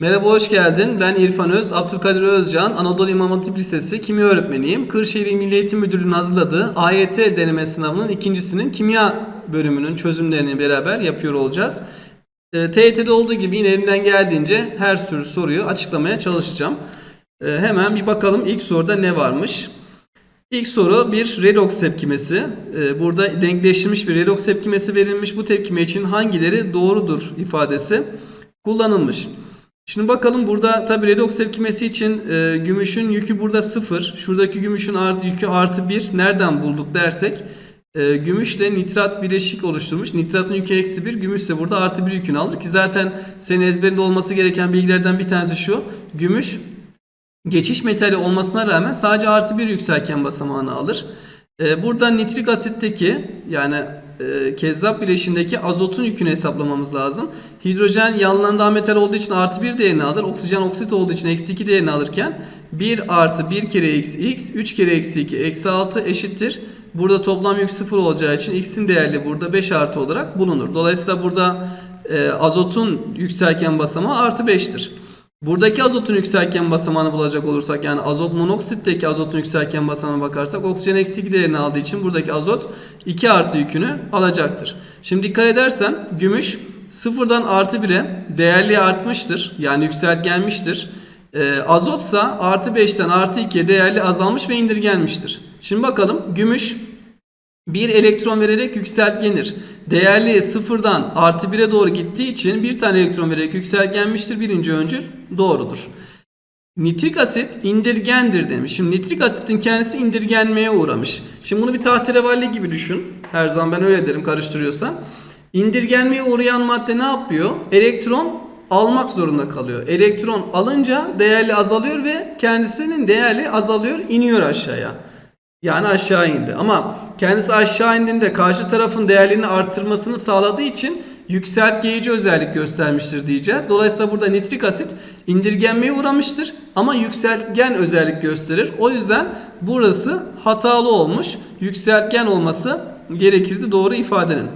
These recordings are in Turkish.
Merhaba, hoş geldin. Ben İrfan Öz, Abdülkadir Özcan, Anadolu İmam Hatip Lisesi kimya öğretmeniyim. Kırşehir İl Milli Eğitim Müdürlüğü'nün hazırladığı AYT deneme sınavının ikincisinin kimya bölümünün çözümlerini beraber yapıyor olacağız. E, TYT'de olduğu gibi yine elimden geldiğince her türlü soruyu açıklamaya çalışacağım. E, hemen bir bakalım ilk soruda ne varmış. İlk soru bir redoks tepkimesi. Ee, Burada denkleştirilmiş bir redoks tepkimesi verilmiş. Bu tepkime için hangileri doğrudur ifadesi kullanılmış. Şimdi bakalım burada tabi redoks tepkimesi için e, gümüşün yükü burada 0. Şuradaki gümüşün artı, yükü artı 1. Nereden bulduk dersek e, gümüşle nitrat bileşik oluşturmuş. Nitratın yükü eksi 1. Gümüş ise burada artı 1 yükünü alır ki zaten senin ezberinde olması gereken bilgilerden bir tanesi şu. Gümüş geçiş metali olmasına rağmen sadece artı bir yükselken basamağını alır. Ee, burada nitrik asitteki yani e, kezzap bileşindeki azotun yükünü hesaplamamız lazım. Hidrojen yanlarında metal olduğu için artı bir değerini alır. Oksijen oksit olduğu için eksi 2 değerini alırken 1 artı 1 kere x x 3 kere eksi 2 eksi 6 eşittir. Burada toplam yük 0 olacağı için x'in değerli burada 5 artı olarak bulunur. Dolayısıyla burada e, azotun yükselken basamağı artı 5'tir. Buradaki azotun yükselken basamağını bulacak olursak yani azot monoksitteki azotun yükselken basamağına bakarsak oksijen eksi 2 değerini aldığı için buradaki azot 2 artı yükünü alacaktır. Şimdi dikkat edersen gümüş sıfırdan artı 1'e değerli artmıştır. Yani yükseltgenmiştir. Ee, azotsa artı 5'ten artı 2'ye değerli azalmış ve indirgenmiştir. Şimdi bakalım gümüş bir elektron vererek yükseltgenir. Değerli sıfırdan artı 1'e doğru gittiği için bir tane elektron vererek yükseltgenmiştir. Birinci öncül doğrudur. Nitrik asit indirgendir demiş. Şimdi nitrik asitin kendisi indirgenmeye uğramış. Şimdi bunu bir tahterevalli gibi düşün. Her zaman ben öyle derim karıştırıyorsan. İndirgenmeye uğrayan madde ne yapıyor? Elektron almak zorunda kalıyor. Elektron alınca değerli azalıyor ve kendisinin değerli azalıyor, iniyor aşağıya. Yani aşağı indi. Ama kendisi aşağı indiğinde karşı tarafın değerlerini arttırmasını sağladığı için yükseltgeyici özellik göstermiştir diyeceğiz. Dolayısıyla burada nitrik asit indirgenmeye uğramıştır ama yükseltgen özellik gösterir. O yüzden burası hatalı olmuş. Yükseltgen olması gerekirdi doğru ifadenin.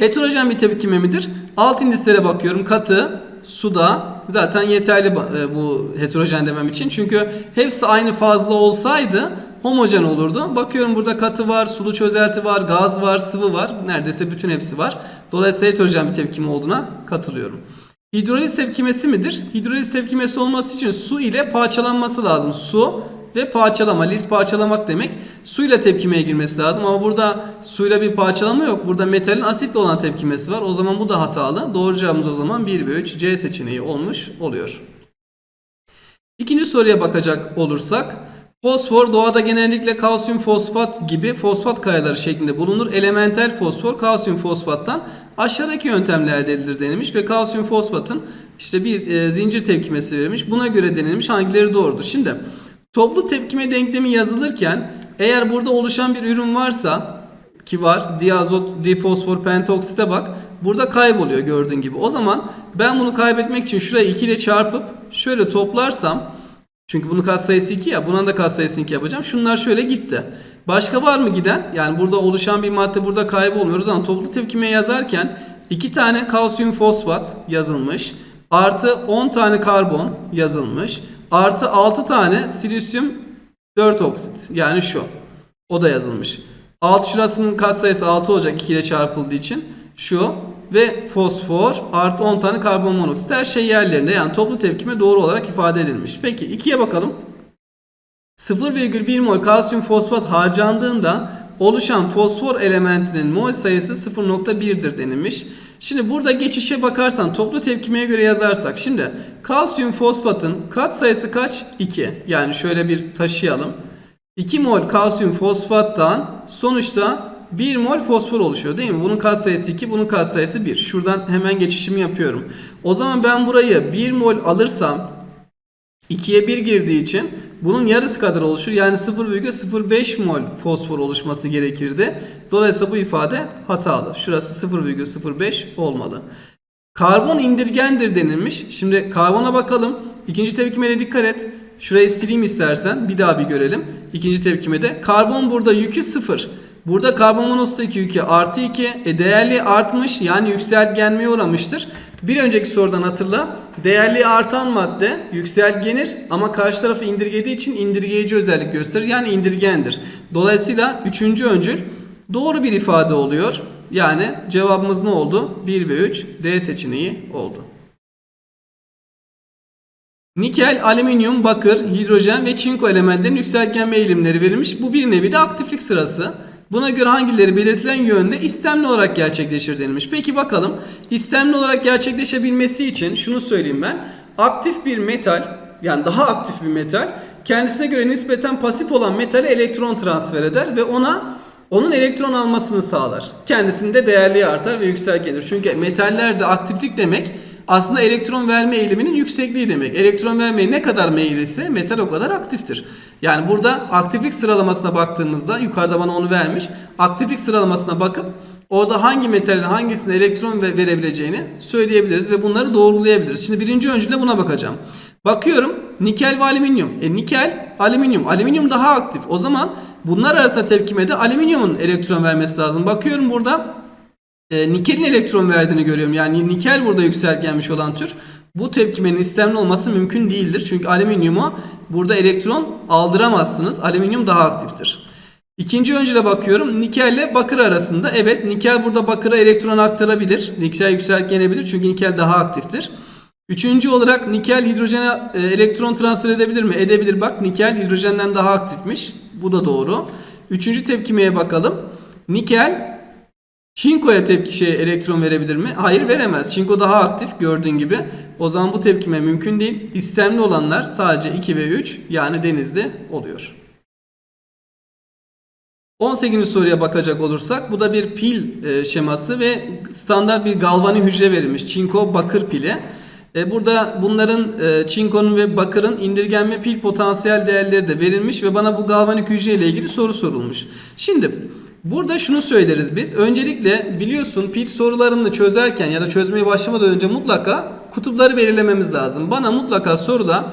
Heterojen bir tepkime midir? Alt indislere bakıyorum. Katı, suda zaten yeterli e, bu heterojen demem için. Çünkü hepsi aynı fazla olsaydı homojen olurdu. Bakıyorum burada katı var, sulu çözelti var, gaz var, sıvı var. Neredeyse bütün hepsi var. Dolayısıyla heterojen bir tepkime olduğuna katılıyorum. Hidroliz tepkimesi midir? Hidroliz tepkimesi olması için su ile parçalanması lazım. Su ve parçalama. Lis parçalamak demek. Suyla tepkimeye girmesi lazım ama burada suyla bir parçalama yok. Burada metalin asitle olan tepkimesi var. O zaman bu da hatalı. Doğru cevabımız o zaman 1 ve 3 C seçeneği olmuş oluyor. İkinci soruya bakacak olursak Fosfor doğada genellikle kalsiyum fosfat gibi fosfat kayaları şeklinde bulunur. Elementel fosfor kalsiyum fosfattan aşağıdaki yöntemle elde edilir denilmiş ve kalsiyum fosfatın işte bir e, zincir tepkimesi verilmiş. Buna göre denilmiş hangileri doğrudur. Şimdi toplu tepkime denklemi yazılırken eğer burada oluşan bir ürün varsa ki var diazot, difosfor, pentoksite bak. Burada kayboluyor gördüğün gibi. O zaman ben bunu kaybetmek için şurayı 2 ile çarpıp şöyle toplarsam çünkü bunu katsayısı 2 ya. Buna da katsayısını 2 yapacağım. Şunlar şöyle gitti. Başka var mı giden? Yani burada oluşan bir madde burada kaybolmuyor. O zaman toplu tepkime yazarken 2 tane kalsiyum fosfat yazılmış. Artı 10 tane karbon yazılmış. Artı 6 tane silisyum 4 oksit. Yani şu. O da yazılmış. Alt şurasının katsayısı 6 olacak 2 ile çarpıldığı için. Şu ve fosfor artı 10 tane karbon monoksit her şey yerlerinde yani toplu tepkime doğru olarak ifade edilmiş. Peki 2'ye bakalım. 0,1 mol kalsiyum fosfat harcandığında oluşan fosfor elementinin mol sayısı 0.1'dir denilmiş. Şimdi burada geçişe bakarsan toplu tepkimeye göre yazarsak şimdi kalsiyum fosfatın kat sayısı kaç? 2. Yani şöyle bir taşıyalım. 2 mol kalsiyum fosfattan sonuçta 1 mol fosfor oluşuyor değil mi? Bunun katsayısı 2, bunun katsayısı 1. Şuradan hemen geçişimi yapıyorum. O zaman ben burayı 1 mol alırsam 2'ye 1 girdiği için bunun yarısı kadar oluşur. Yani 0,05 mol fosfor oluşması gerekirdi. Dolayısıyla bu ifade hatalı. Şurası 0,05 olmalı. Karbon indirgendir denilmiş. Şimdi karbona bakalım. İkinci tepkimeye dikkat et. Şurayı sileyim istersen. Bir daha bir görelim. İkinci tepkimede. Karbon burada yükü 0. Burada karbon monoksit yükü artı 2. E değerli artmış yani yükselgenmeye uğramıştır. Bir önceki sorudan hatırla. Değerli artan madde yükselgenir ama karşı tarafı indirgediği için indirgeyici özellik gösterir. Yani indirgendir. Dolayısıyla üçüncü öncül doğru bir ifade oluyor. Yani cevabımız ne oldu? 1 ve 3 D seçeneği oldu. Nikel, alüminyum, bakır, hidrojen ve çinko elementlerin yükseltgenme eğilimleri verilmiş. Bu bir nevi de aktiflik sırası. Buna göre hangileri belirtilen yönde istemli olarak gerçekleşir denilmiş. Peki bakalım istemli olarak gerçekleşebilmesi için şunu söyleyeyim ben. Aktif bir metal yani daha aktif bir metal kendisine göre nispeten pasif olan metale elektron transfer eder ve ona onun elektron almasını sağlar. Kendisinde değerliği artar ve yükselgenir. Çünkü metallerde aktiflik demek aslında elektron verme eğiliminin yüksekliği demek. Elektron vermeye ne kadar meyillisə metal o kadar aktiftir. Yani burada aktiflik sıralamasına baktığımızda yukarıda bana onu vermiş. Aktiflik sıralamasına bakıp orada hangi metalin hangisine elektron ve- verebileceğini söyleyebiliriz ve bunları doğrulayabiliriz. Şimdi birinci öncülde buna bakacağım. Bakıyorum nikel ve alüminyum. E nikel, alüminyum. Alüminyum daha aktif. O zaman bunlar arasında tepkimede alüminyumun elektron vermesi lazım. Bakıyorum burada e, nikelin elektron verdiğini görüyorum. Yani nikel burada yükselgenmiş olan tür. Bu tepkimenin istemli olması mümkün değildir. Çünkü alüminyuma burada elektron aldıramazsınız. Alüminyum daha aktiftir. İkinci öncüle bakıyorum. Nikel ile bakır arasında. Evet nikel burada bakıra elektron aktarabilir. Nikel yükselgenebilir çünkü nikel daha aktiftir. Üçüncü olarak nikel hidrojene e, elektron transfer edebilir mi? Edebilir. Bak nikel hidrojenden daha aktifmiş. Bu da doğru. Üçüncü tepkimeye bakalım. Nikel Çinko'ya tepki şey elektron verebilir mi? Hayır veremez. Çinko daha aktif gördüğün gibi. O zaman bu tepkime mümkün değil. İstemli olanlar sadece 2 ve 3 yani denizde oluyor. 18. soruya bakacak olursak bu da bir pil e, şeması ve standart bir galvani hücre verilmiş. Çinko bakır pili. E, burada bunların e, çinkonun ve bakırın indirgenme pil potansiyel değerleri de verilmiş ve bana bu galvanik hücre ile ilgili soru sorulmuş. Şimdi burada şunu söyleriz biz. Öncelikle biliyorsun pil sorularını çözerken ya da çözmeye başlamadan önce mutlaka kutupları belirlememiz lazım. Bana mutlaka soruda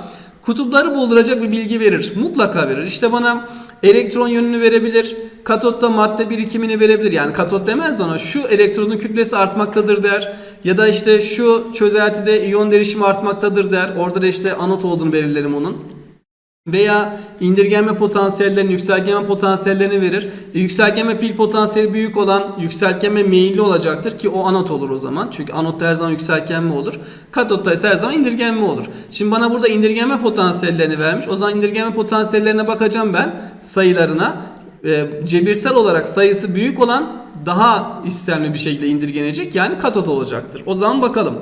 kutupları bulduracak bir bilgi verir. Mutlaka verir. İşte bana elektron yönünü verebilir. Katotta madde birikimini verebilir. Yani katot demez de ona şu elektronun kütlesi artmaktadır der. Ya da işte şu çözeltide iyon derişimi artmaktadır der. Orada da işte anot olduğunu belirlerim onun. Veya indirgenme potansiyellerini, yükselgenme potansiyellerini verir. E, yükselgenme pil potansiyeli büyük olan yükselgenme meyilli olacaktır ki o anot olur o zaman. Çünkü anotta her zaman yükselgenme olur. Katotta ise her zaman indirgenme olur. Şimdi bana burada indirgenme potansiyellerini vermiş. O zaman indirgenme potansiyellerine bakacağım ben sayılarına. E, cebirsel olarak sayısı büyük olan daha istemli bir şekilde indirgenecek. Yani katot olacaktır. O zaman bakalım.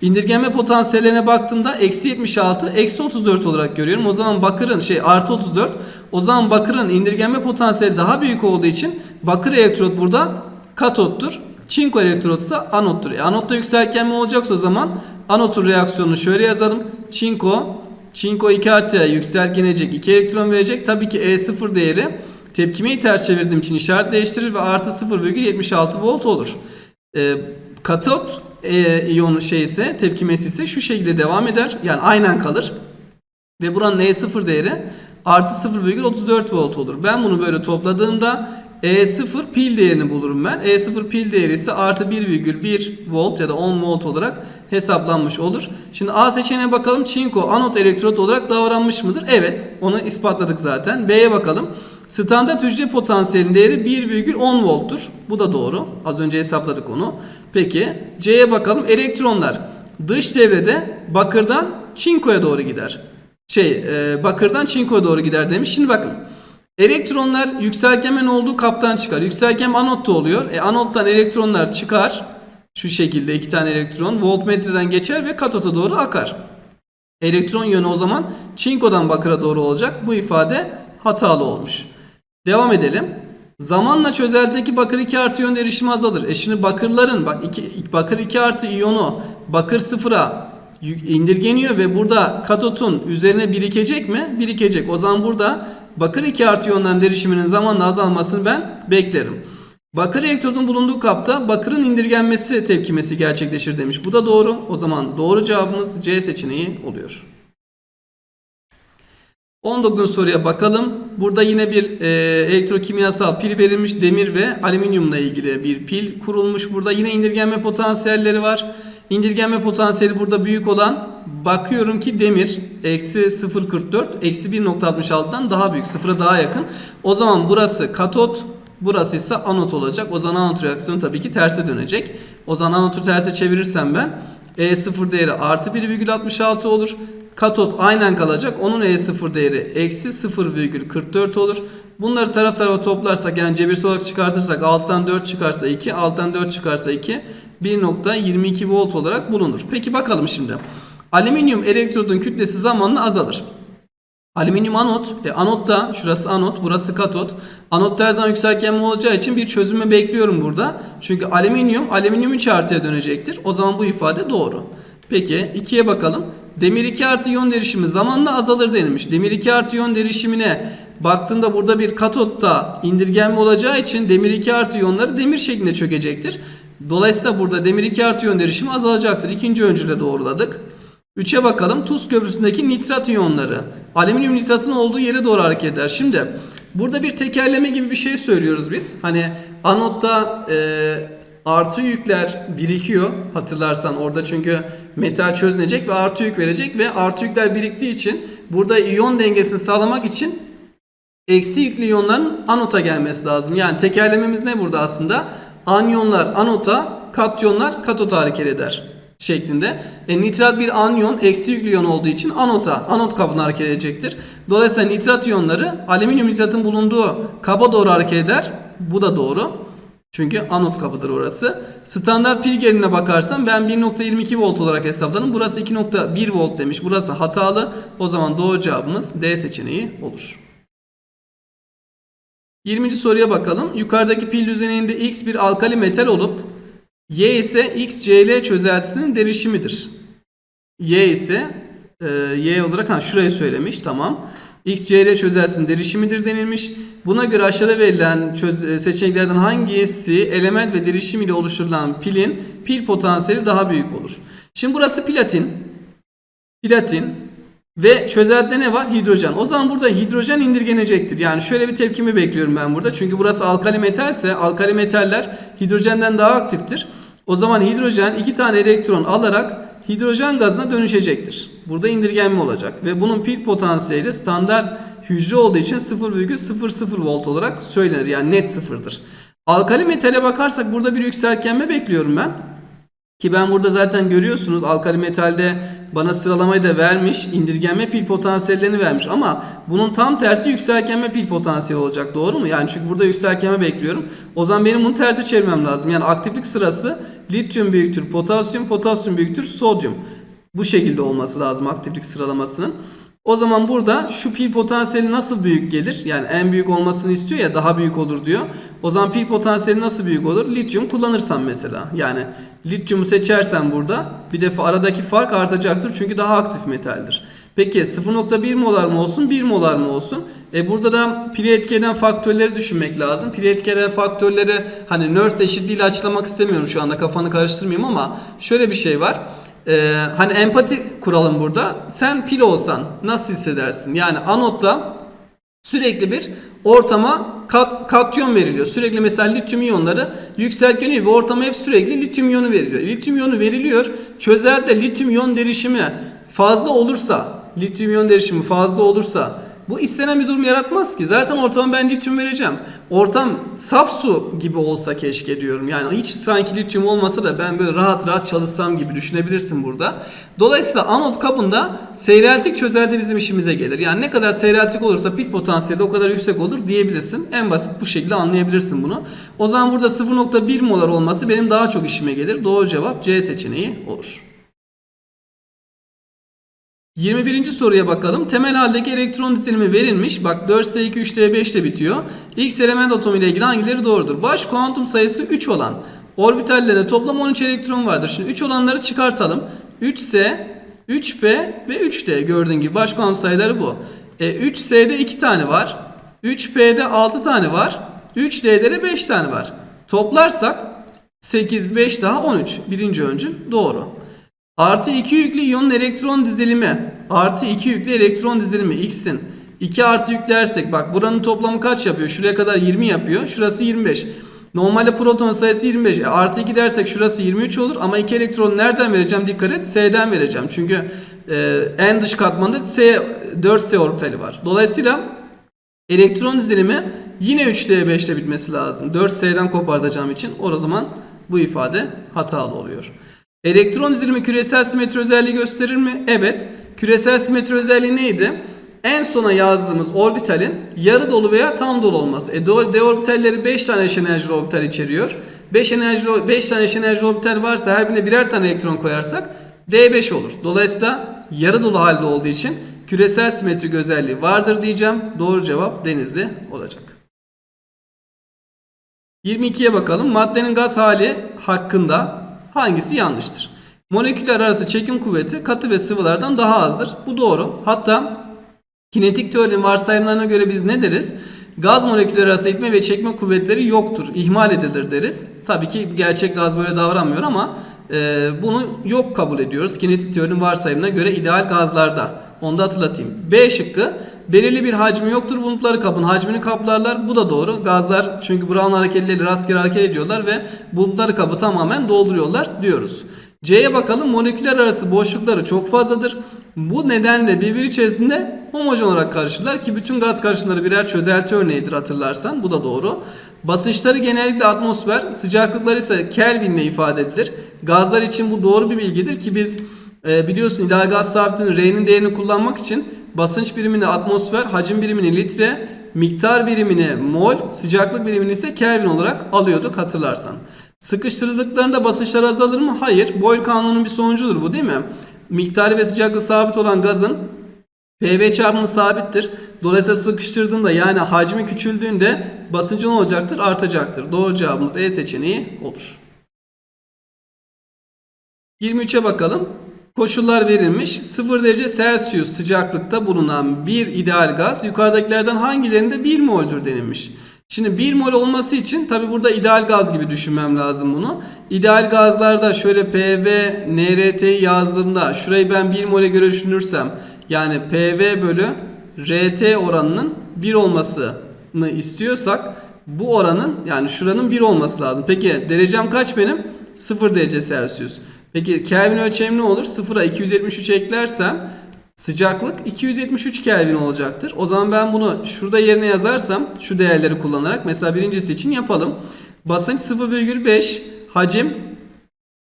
İndirgenme potansiyellerine baktığımda eksi 76, eksi 34 olarak görüyorum. O zaman bakırın şey artı 34. O zaman bakırın indirgenme potansiyeli daha büyük olduğu için bakır elektrot burada katottur. Çinko elektrot ise anottur. E, anotta yükselkenme olacaksa o zaman anotun reaksiyonunu şöyle yazalım. Çinko, çinko 2 artıya yükselgenecek 2 elektron verecek. Tabii ki E0 değeri tepkimeyi ters çevirdiğim için işaret değiştirir ve artı 0,76 volt olur. E, katot e, iyonu şey ise tepkimesi ise şu şekilde devam eder. Yani aynen kalır. Ve buranın E0 değeri artı 0,34 volt olur. Ben bunu böyle topladığımda E0 pil değerini bulurum ben. E0 pil değeri ise artı 1,1 volt ya da 10 volt olarak hesaplanmış olur. Şimdi A seçeneğine bakalım. Çinko anot elektrot olarak davranmış mıdır? Evet. Onu ispatladık zaten. B'ye bakalım. Standart hücre potansiyelinin değeri 1,10 volttur. Bu da doğru. Az önce hesapladık onu. Peki C'ye bakalım. Elektronlar dış devrede bakırdan çinkoya doğru gider. Şey e, bakırdan çinkoya doğru gider demiş. Şimdi bakın. Elektronlar yükselgemen olduğu kaptan çıkar. Yükselgem anotta oluyor. E, anottan elektronlar çıkar. Şu şekilde iki tane elektron voltmetreden geçer ve katota doğru akar. Elektron yönü o zaman çinkodan bakıra doğru olacak. Bu ifade hatalı olmuş. Devam edelim. Zamanla çözeldeki bakır 2 artı yön erişimi azalır. E şimdi bakırların bak iki, bakır 2 artı iyonu bakır sıfıra indirgeniyor ve burada katotun üzerine birikecek mi? Birikecek. O zaman burada bakır 2 artı iyondan derişiminin zamanla azalmasını ben beklerim. Bakır elektrodun bulunduğu kapta bakırın indirgenmesi tepkimesi gerçekleşir demiş. Bu da doğru. O zaman doğru cevabımız C seçeneği oluyor. 19 soruya bakalım. Burada yine bir e, elektrokimyasal pil verilmiş. Demir ve alüminyumla ilgili bir pil kurulmuş. Burada yine indirgenme potansiyelleri var. İndirgenme potansiyeli burada büyük olan bakıyorum ki demir eksi 0.44 eksi 1.66'dan daha büyük. Sıfıra daha yakın. O zaman burası katot burası ise anot olacak. O zaman anot reaksiyonu tabii ki terse dönecek. O zaman anotu terse çevirirsem ben E0 değeri artı 1,66 olur. Katot aynen kalacak. Onun E0 değeri eksi 0,44 olur. Bunları taraf tarafa toplarsak yani cebirsel olarak çıkartırsak alttan 4 çıkarsa 2, alttan 4 çıkarsa 2 1.22 volt olarak bulunur. Peki bakalım şimdi. Alüminyum elektrodun kütlesi zamanla azalır. Alüminyum anot, e, anotta şurası anot, burası katot. Anotta her zaman yükselkenme olacağı için bir çözümü bekliyorum burada. Çünkü alüminyum, alüminyum 3 artıya dönecektir. O zaman bu ifade doğru. Peki 2'ye bakalım. Demir 2 artı iyon derişimi zamanla azalır denilmiş. Demir 2 artı iyon derişimine baktığında burada bir katotta indirgenme olacağı için demir 2 artı iyonları demir şeklinde çökecektir. Dolayısıyla burada demir 2 artı iyon derişimi azalacaktır. İkinci öncüle doğruladık. 3'e bakalım. Tuz köprüsündeki nitrat iyonları. Alüminyum nitratın olduğu yere doğru hareket eder. Şimdi burada bir tekerleme gibi bir şey söylüyoruz biz. Hani anotta e, artı yükler birikiyor. Hatırlarsan orada çünkü metal çözünecek ve artı yük verecek ve artı yükler biriktiği için burada iyon dengesini sağlamak için eksi yüklü iyonların anota gelmesi lazım. Yani tekerlememiz ne burada aslında? Anyonlar anota, katyonlar katota hareket eder şeklinde. E, nitrat bir anyon, eksi yüklü iyon olduğu için anota, anot kabına hareket edecektir. Dolayısıyla nitrat iyonları alüminyum nitratın bulunduğu kaba doğru hareket eder. Bu da doğru. Çünkü anot kabıdır orası. Standart pil gerilimine bakarsam ben 1.22 volt olarak hesapladım. Burası 2.1 volt demiş. Burası hatalı. O zaman doğru cevabımız D seçeneği olur. 20. soruya bakalım. Yukarıdaki pil düzeninde X bir alkali metal olup Y ise XCl çözeltisinin derişimidir. Y ise e, Y olarak ha şurayı söylemiş tamam. XCl çözeltisinin derişimidir denilmiş. Buna göre aşağıda verilen e, seçeneklerden hangisi element ve derişim ile oluşturulan pilin pil potansiyeli daha büyük olur? Şimdi burası platin. Platin ve çözeltide ne var? Hidrojen. O zaman burada hidrojen indirgenecektir. Yani şöyle bir tepkimi bekliyorum ben burada. Çünkü burası alkali metalse alkali metaller hidrojenden daha aktiftir. O zaman hidrojen iki tane elektron alarak hidrojen gazına dönüşecektir. Burada indirgenme olacak. Ve bunun pil potansiyeli standart hücre olduğu için 0,00 volt olarak söylenir. Yani net sıfırdır. Alkali metale bakarsak burada bir yükselkenme bekliyorum ben. Ki ben burada zaten görüyorsunuz alkali metalde bana sıralamayı da vermiş. indirgenme pil potansiyellerini vermiş. Ama bunun tam tersi yükselkenme pil potansiyeli olacak. Doğru mu? Yani çünkü burada yükselkenme bekliyorum. O zaman benim bunu tersi çevirmem lazım. Yani aktiflik sırası lityum büyüktür potasyum, potasyum büyüktür sodyum. Bu şekilde olması lazım aktiflik sıralamasının. O zaman burada şu pil potansiyeli nasıl büyük gelir? Yani en büyük olmasını istiyor ya daha büyük olur diyor. O zaman pil potansiyeli nasıl büyük olur? Lityum kullanırsam mesela. Yani lityumu seçersen burada bir defa aradaki fark artacaktır. Çünkü daha aktif metaldir. Peki 0.1 molar mı olsun 1 molar mı olsun? E burada da pili etkileyen faktörleri düşünmek lazım. Pili etkileyen faktörleri hani Nurse eşitliğiyle açıklamak istemiyorum şu anda kafanı karıştırmayayım ama şöyle bir şey var. Ee, hani empati kuralım burada. Sen pil olsan nasıl hissedersin? Yani anotta sürekli bir ortama kat, katyon veriliyor. Sürekli mesela lityum iyonları yükseltgeniyor ve ortama hep sürekli lityum iyonu veriliyor. Lityum iyonu veriliyor. Çözelde lityum iyon derişimi fazla olursa, lityum iyon derişimi fazla olursa bu istenen bir durum yaratmaz ki. Zaten ortama ben lityum vereceğim. Ortam saf su gibi olsa keşke diyorum. Yani hiç sanki lityum olmasa da ben böyle rahat rahat çalışsam gibi düşünebilirsin burada. Dolayısıyla anot kabında seyreltik çözelde bizim işimize gelir. Yani ne kadar seyreltik olursa pil potansiyeli o kadar yüksek olur diyebilirsin. En basit bu şekilde anlayabilirsin bunu. O zaman burada 0.1 molar olması benim daha çok işime gelir. Doğru cevap C seçeneği olur. 21. soruya bakalım. Temel haldeki elektron dizilimi verilmiş. Bak 4S2 3D5 ile bitiyor. X element atomu ile ilgili hangileri doğrudur? Baş kuantum sayısı 3 olan orbitallerine toplam 13 elektron vardır. Şimdi 3 olanları çıkartalım. 3S, 3P ve 3D gördüğün gibi baş kuantum sayıları bu. E, 3S'de 2 tane var. 3P'de 6 tane var. 3D'de de 5 tane var. Toplarsak 8, 5 daha 13. Birinci öncül doğru. Artı 2 yüklü iyonun elektron dizilimi. Artı 2 yüklü elektron dizilimi X'in 2 artı yüklersek bak buranın toplamı kaç yapıyor? Şuraya kadar 20 yapıyor. Şurası 25. Normalde proton sayısı 25. E, artı 2 dersek şurası 23 olur ama 2 elektronu nereden vereceğim? Dikkat et. S'den vereceğim. Çünkü e, en dış katmanda S 4S orbitali var. Dolayısıyla elektron dizilimi yine 3D5'te bitmesi lazım. 4S'den kopartacağım için o zaman bu ifade hatalı oluyor. Elektron dizilimi küresel simetri özelliği gösterir mi? Evet. Küresel simetri özelliği neydi? En sona yazdığımız orbitalin yarı dolu veya tam dolu olması. E, D orbitalleri 5 tane eş enerjili orbital içeriyor. 5 enerjili 5 tane eş enerjili orbital varsa her birine birer tane elektron koyarsak D5 olur. Dolayısıyla yarı dolu halde olduğu için küresel simetrik özelliği vardır diyeceğim. Doğru cevap Denizli olacak. 22'ye bakalım. Maddenin gaz hali hakkında hangisi yanlıştır? Moleküller arası çekim kuvveti katı ve sıvılardan daha azdır. Bu doğru. Hatta kinetik teorinin varsayımlarına göre biz ne deriz? Gaz molekülleri arasında itme ve çekme kuvvetleri yoktur. ihmal edilir deriz. Tabii ki gerçek gaz böyle davranmıyor ama e, bunu yok kabul ediyoruz. Kinetik teorinin varsayımına göre ideal gazlarda. Onu da hatırlatayım. B şıkkı belirli bir hacmi yoktur. Bulutları kabın hacmini kaplarlar. Bu da doğru. Gazlar çünkü Brown hareketleriyle rastgele hareket ediyorlar ve bulutları kabı tamamen dolduruyorlar diyoruz. C'ye bakalım. Moleküller arası boşlukları çok fazladır. Bu nedenle birbiri içerisinde homojen olarak karışırlar ki bütün gaz karışımları birer çözelti örneğidir hatırlarsan. Bu da doğru. Basınçları genellikle atmosfer, sıcaklıkları ise Kelvin ile ifade edilir. Gazlar için bu doğru bir bilgidir ki biz e, biliyorsun ideal gaz sabitinin R'nin değerini kullanmak için basınç birimini atmosfer, hacim birimini litre, miktar birimini mol, sıcaklık birimini ise Kelvin olarak alıyorduk hatırlarsan. Sıkıştırıldıklarında basınçlar azalır mı? Hayır. Boyle kanunun bir sonucudur bu değil mi? Miktarı ve sıcaklığı sabit olan gazın PV çarpımı sabittir. Dolayısıyla sıkıştırdığında yani hacmi küçüldüğünde basıncı ne olacaktır? Artacaktır. Doğru cevabımız E seçeneği olur. 23'e bakalım. Koşullar verilmiş. 0 derece Celsius sıcaklıkta bulunan bir ideal gaz yukarıdakilerden hangilerinde 1 mol'dür denilmiş. Şimdi 1 mol olması için tabi burada ideal gaz gibi düşünmem lazım bunu. İdeal gazlarda şöyle PV, NRT'yi yazdığımda şurayı ben 1 mole göre düşünürsem yani PV bölü RT oranının 1 olmasını istiyorsak bu oranın yani şuranın 1 olması lazım. Peki derecem kaç benim? 0 derece Celsius. Peki Kelvin ölçeğim ne olur? 0'a 273 eklersem sıcaklık 273 Kelvin olacaktır. O zaman ben bunu şurada yerine yazarsam şu değerleri kullanarak mesela birincisi için yapalım. Basınç 0,5 hacim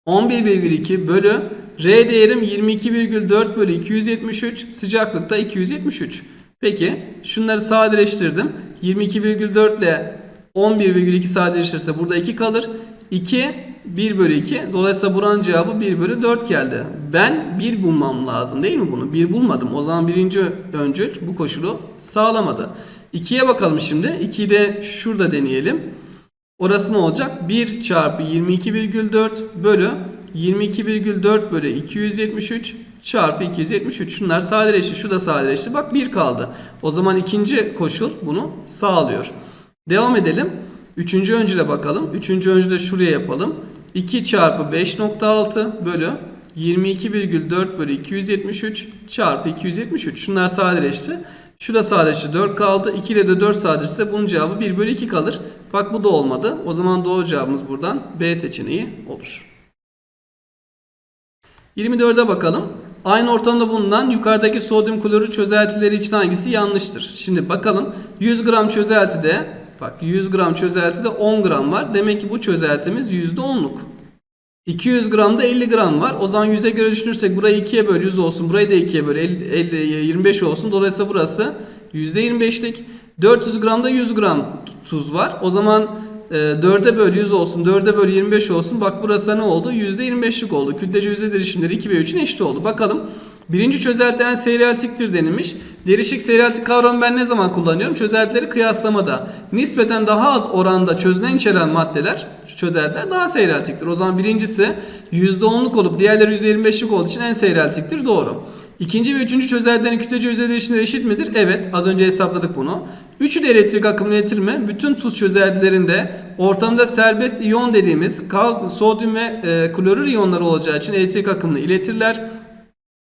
11,2 bölü R değerim 22,4 bölü 273 sıcaklıkta 273. Peki şunları sadeleştirdim. 22,4 ile 11,2 sadeleştirirse burada 2 kalır. 2 1 bölü 2. Dolayısıyla buranın cevabı 1 bölü 4 geldi. Ben 1 bulmam lazım değil mi bunu? 1 bulmadım. O zaman birinci öncül bu koşulu sağlamadı. 2'ye bakalım şimdi. 2'yi de şurada deneyelim. Orası ne olacak? 1 çarpı 22,4 bölü 22,4 bölü 273 çarpı 273. Şunlar sadeleşti. Şu da sadeleşti. Bak 1 kaldı. O zaman ikinci koşul bunu sağlıyor. Devam edelim. Üçüncü öncüle bakalım. Üçüncü öncüde şuraya yapalım. 2 çarpı 5.6 bölü 22,4 bölü 273 çarpı 273. Şunlar sadeleşti. Şu da sadeleşti 4 kaldı. 2 ile de 4 sadeleşse bunun cevabı 1 bölü 2 kalır. Bak bu da olmadı. O zaman doğru cevabımız buradan B seçeneği olur. 24'e bakalım. Aynı ortamda bulunan yukarıdaki sodyum klorür çözeltileri için hangisi yanlıştır? Şimdi bakalım 100 gram çözeltide bak 100 gram çözeltide 10 gram var. Demek ki bu çözeltimiz %10'luk. 200 gramda 50 gram var. O zaman 100'e göre düşünürsek burayı 2'ye böl 100 olsun. Burayı da 2'ye böl 50, 50, 25 olsun. Dolayısıyla burası %25'lik. 400 gramda 100 gram tuz var. O zaman e, 4'e böl 100 olsun. 4'e böl 25 olsun. Bak burası ne oldu? %25'lik oldu. Kütlece yüzde derişimleri 2 ve 3'ün eşit oldu. Bakalım. Birinci çözelti en seyreltiktir denilmiş. Derişik seyreltik kavramı ben ne zaman kullanıyorum? Çözeltileri kıyaslamada. Nispeten daha az oranda çözünen içeren maddeler, çözeltiler daha seyreltiktir. O zaman birincisi %10'luk olup diğerleri %25'lik olduğu için en seyreltiktir. Doğru. İkinci ve üçüncü çözeltilerin kütlece yüzey değişimleri eşit midir? Evet. Az önce hesapladık bunu. Üçü de elektrik akımını iletir mi? Bütün tuz çözeltilerinde ortamda serbest iyon dediğimiz sodyum ve e, klorür iyonları olacağı için elektrik akımını iletirler.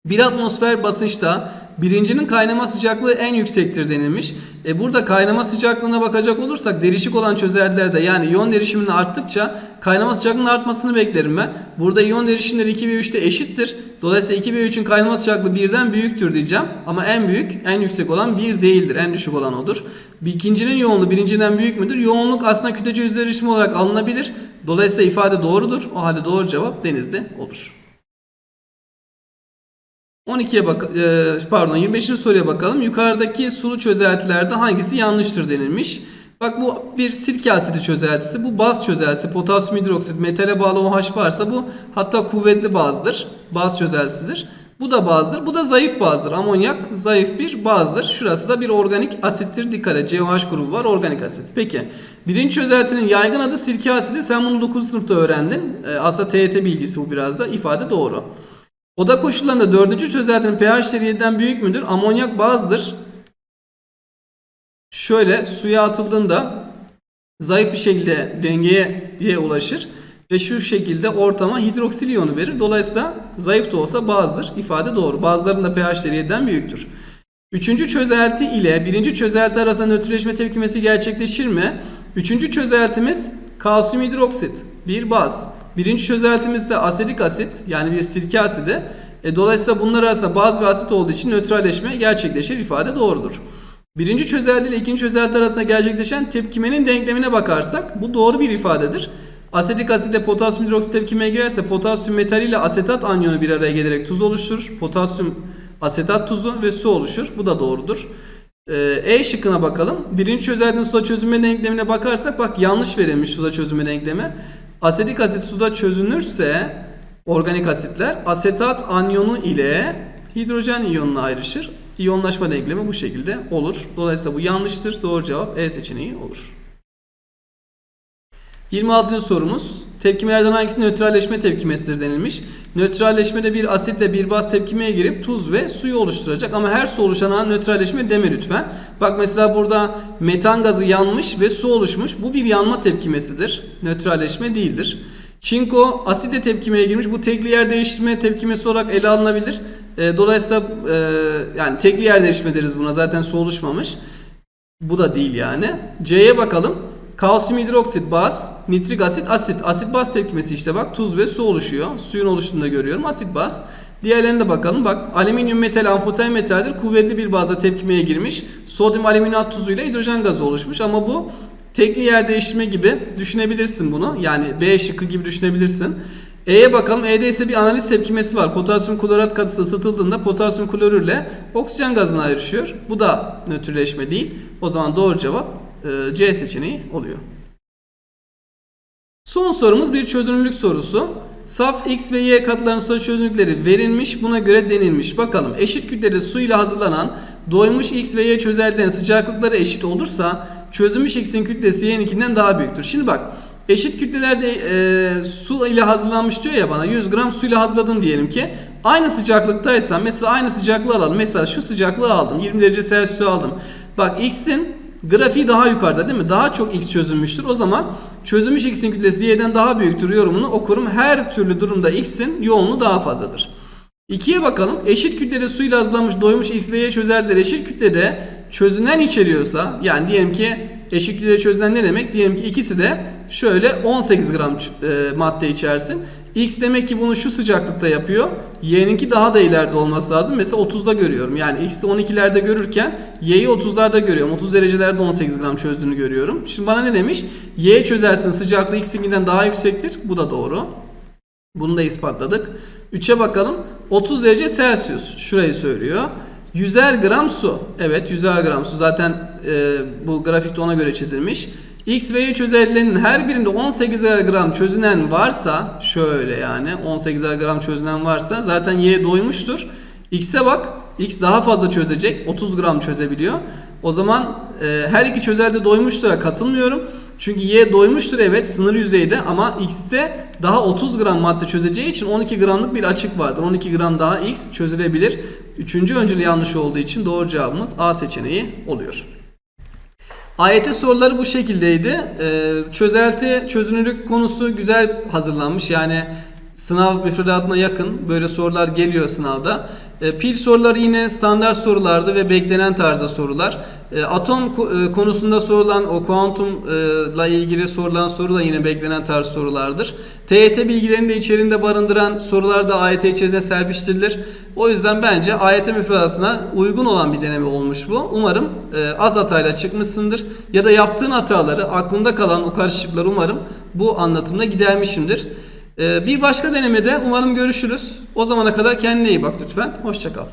Bir atmosfer basınçta Birincinin kaynama sıcaklığı en yüksektir denilmiş. E burada kaynama sıcaklığına bakacak olursak derişik olan çözeltilerde yani iyon derişiminin arttıkça kaynama sıcaklığının artmasını beklerim ben. Burada iyon derişimleri 2 ve 3'te eşittir. Dolayısıyla 2 ve 3'ün kaynama sıcaklığı 1'den büyüktür diyeceğim. Ama en büyük, en yüksek olan 1 değildir. En düşük olan odur. İkincinin yoğunluğu birinciden büyük müdür? Yoğunluk aslında kütlece yüzde derişimi olarak alınabilir. Dolayısıyla ifade doğrudur. O halde doğru cevap denizde olur. 12'ye bak e, pardon 25. soruya bakalım. Yukarıdaki sulu çözeltilerde hangisi yanlıştır denilmiş. Bak bu bir sirke asidi çözeltisi, bu baz çözeltisi, potasyum hidroksit, metale bağlı OH varsa bu hatta kuvvetli bazdır. Baz çözeltisidir. Bu da bazdır. Bu da zayıf bazdır. Amonyak zayıf bir bazdır. Şurası da bir organik asittir. Dikkat et. COH grubu var. Organik asit. Peki. Birinci çözeltinin yaygın adı sirke asidi. Sen bunu 9. sınıfta öğrendin. E, aslında TYT bilgisi bu biraz da. ifade doğru. Oda koşullarında dördüncü çözeltinin pH değeri 7'den büyük müdür? Amonyak bazdır. Şöyle suya atıldığında zayıf bir şekilde dengeye ulaşır ve şu şekilde ortama hidroksil iyonu verir. Dolayısıyla zayıf da olsa bazdır. İfade doğru. Bazıların da pH değeri 7'den büyüktür. Üçüncü çözelti ile birinci çözelti arasında nötrleşme tepkimesi gerçekleşir mi? Üçüncü çözeltimiz kalsiyum hidroksit, bir baz. Birinci çözeltimiz de asetik asit yani bir sirke asidi. E, dolayısıyla bunlar arasında baz ve asit olduğu için nötralleşme gerçekleşir. ifade doğrudur. Birinci çözelti ile ikinci çözelti arasında gerçekleşen tepkimenin denklemine bakarsak bu doğru bir ifadedir. Asetik asitle potasyum hidroksit tepkimeye girerse potasyum metali ile asetat anyonu bir araya gelerek tuz oluşturur. Potasyum asetat tuzu ve su oluşur. Bu da doğrudur. Ee, E şıkkına bakalım. Birinci çözeltinin suda çözünme denklemine bakarsak bak yanlış verilmiş suda çözünme denklemi. Asetik asit suda çözünürse organik asitler asetat anyonu ile hidrojen iyonuna ayrışır. İyonlaşma denklemi bu şekilde olur. Dolayısıyla bu yanlıştır. Doğru cevap E seçeneği olur. 26. sorumuz. Tepkimelerden hangisi nötralleşme tepkimesidir denilmiş. Nötralleşmede bir asitle bir baz tepkimeye girip tuz ve suyu oluşturacak ama her su oluşana nötralleşme deme lütfen. Bak mesela burada metan gazı yanmış ve su oluşmuş. Bu bir yanma tepkimesidir. Nötralleşme değildir. Çinko asitle tepkimeye girmiş. Bu tekli yer değiştirme tepkimesi olarak ele alınabilir. E, dolayısıyla e, yani tekli yer değiştirme deriz buna. Zaten su oluşmamış. Bu da değil yani. C'ye bakalım. Kalsiyum hidroksit baz, nitrik asit asit. Asit baz tepkimesi işte bak tuz ve su oluşuyor. Suyun oluştuğunu da görüyorum. Asit baz. Diğerlerine de bakalım. Bak alüminyum metal amfoter metaldir. Kuvvetli bir bazda tepkimeye girmiş. Sodyum alüminat tuzuyla hidrojen gazı oluşmuş ama bu tekli yer değiştirme gibi düşünebilirsin bunu. Yani B şıkkı gibi düşünebilirsin. E'ye bakalım. E'de ise bir analiz tepkimesi var. Potasyum klorat katısı ısıtıldığında potasyum klorürle oksijen gazına ayrışıyor. Bu da nötrleşme değil. O zaman doğru cevap C seçeneği oluyor. Son sorumuz bir çözünürlük sorusu. Saf X ve Y katıların su çözünürlükleri verilmiş. Buna göre denilmiş. Bakalım eşit kütlede su ile hazırlanan doymuş X ve Y çözeltilerin sıcaklıkları eşit olursa çözülmüş X'in kütlesi Y'ninkinden daha büyüktür. Şimdi bak eşit kütlelerde e, su ile hazırlanmış diyor ya bana 100 gram su ile hazırladım diyelim ki. Aynı sıcaklıktaysa mesela aynı sıcaklığı alalım. Mesela şu sıcaklığı aldım 20 derece Celsius'u aldım. Bak X'in grafiği daha yukarıda değil mi? Daha çok X çözülmüştür. O zaman çözülmüş X'in kütlesi Y'den daha büyüktür yorumunu okurum. Her türlü durumda X'in yoğunluğu daha fazladır. 2'ye bakalım. Eşit kütlede suyla hazırlanmış doymuş X ve Y çözeltiler eşit kütlede çözünen içeriyorsa yani diyelim ki eşit kütlede çözünen ne demek? Diyelim ki ikisi de şöyle 18 gram e, madde içersin. X demek ki bunu şu sıcaklıkta yapıyor. Y'ninki daha da ileride olması lazım. Mesela 30'da görüyorum. Yani X'i 12'lerde görürken Y'yi 30'larda görüyorum. 30 derecelerde 18 gram çözdüğünü görüyorum. Şimdi bana ne demiş? Y çözersin sıcaklığı X'inkinden daha yüksektir. Bu da doğru. Bunu da ispatladık. 3'e bakalım. 30 derece Celsius. Şurayı söylüyor. 100'er gram su. Evet 100'er gram su. Zaten e, bu grafikte ona göre çizilmiş. X ve Y çözeltilerinin her birinde 18'er gram çözünen varsa şöyle yani 18'er gram çözünen varsa zaten Y doymuştur. X'e bak. X daha fazla çözecek. 30 gram çözebiliyor. O zaman e, her iki çözelde doymuştura katılmıyorum. Çünkü Y doymuştur evet sınır yüzeyde ama X'te daha 30 gram madde çözeceği için 12 gramlık bir açık vardır. 12 gram daha X çözülebilir. Üçüncü öncülü yanlış olduğu için doğru cevabımız A seçeneği oluyor. AYT soruları bu şekildeydi. Ee, çözelti çözünürlük konusu güzel hazırlanmış. Yani sınav müfredatına yakın böyle sorular geliyor sınavda. E, pil soruları yine standart sorulardı ve beklenen tarzda sorular. E, atom e, konusunda sorulan o kuantumla ilgili sorulan soru da yine beklenen tarz sorulardır. TYT bilgilerini de içerisinde barındıran sorular da AYT içerisine serpiştirilir. O yüzden bence AYT müfredatına uygun olan bir deneme olmuş bu. Umarım az hatayla çıkmışsındır. Ya da yaptığın hataları, aklında kalan o karışıklıkları umarım bu anlatımda gidermişimdir. E, bir başka denemede umarım görüşürüz. O zamana kadar kendine iyi bak lütfen. Hoşçakal.